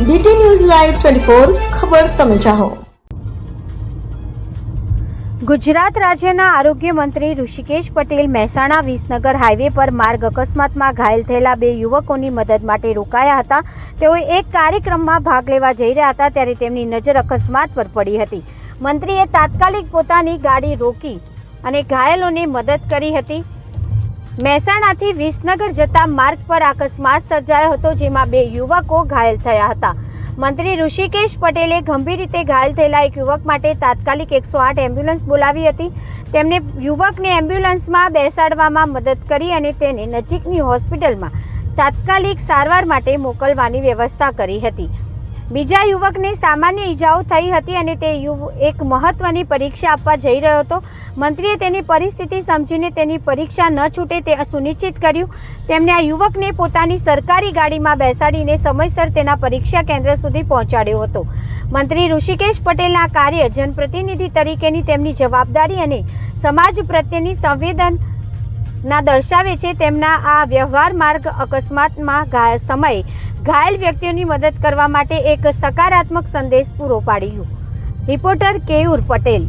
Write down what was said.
DT news live twenty ખબર તમે ચાહો. ગુજરાત રાજ્યના આરોગ્ય મંત્રી ઋષિકેશ પટેલ મહેસાણા વિસનગર હાઈવે પર માર્ગ અકસ્માતમાં ઘાયલ થયેલા બે યુવકોની મદદ માટે રોકાયા હતા. તેઓ એક કાર્યક્રમમાં ભાગ લેવા જઈ રહ્યા હતા ત્યારે તેમની નજર અકસ્માત પર પડી હતી. મંત્રીએ તાત્કાલિક પોતાની ગાડી રોકી અને ઘાયલોને મદદ કરી હતી. મહેસાણાથી વિસનગર જતા માર્ગ પર અકસ્માત સર્જાયો હતો, જેમાં બે યુવકો ઘાયલ થયા હતા. મંત્રી ઋષિકેશ પટેલે ગંભીર રીતે ઘાયલ થયેલા એક યુવક માટે તાત્કાલિક એકસો આઠ એમ્બ્યુલન્સ બોલાવી હતી. તેમને યુવકને એમ્બ્યુલન્સમાં બેસાડવામાં મદદ કરી અને તેને નજીકની હોસ્પિટલમાં તાત્કાલિક સારવાર માટે મોકલવાની વ્યવસ્થા કરી હતી. બીજા યુવકને સામાન્ય ઈજાઓ થઈ હતી અને તે યુવ એક મહત્વની પરીક્ષા આપવા જઈ રહ્યો હતો. મંત્રીએ તેની પરિસ્થિતિ સમજીને તેની પરીક્ષા ન છૂટે તે સુનિશ્ચિત કર્યું. તેમણે આ યુવકને પોતાની સરકારી ગાડીમાં બેસાડીને સમયસર તેના પરીક્ષા કેન્દ્ર સુધી પહોંચાડ્યો હતો. મંત્રી ઋષિકેશ પટેલના કાર્ય જનપ્રતિનિધિ તરીકેની તેમની જવાબદારી અને સમાજ પ્રત્યેની સંવેદન ના દર્શાવે છે. તેમના આ વ્યવહાર માર્ગ અકસ્માતમાં સમયે ઘાયલ વ્યક્તિઓની મદદ કરવા માટે એક સકારાત્મક સંદેશ પૂરો પાડ્યો. રિપોર્ટર કેયુર પટેલ.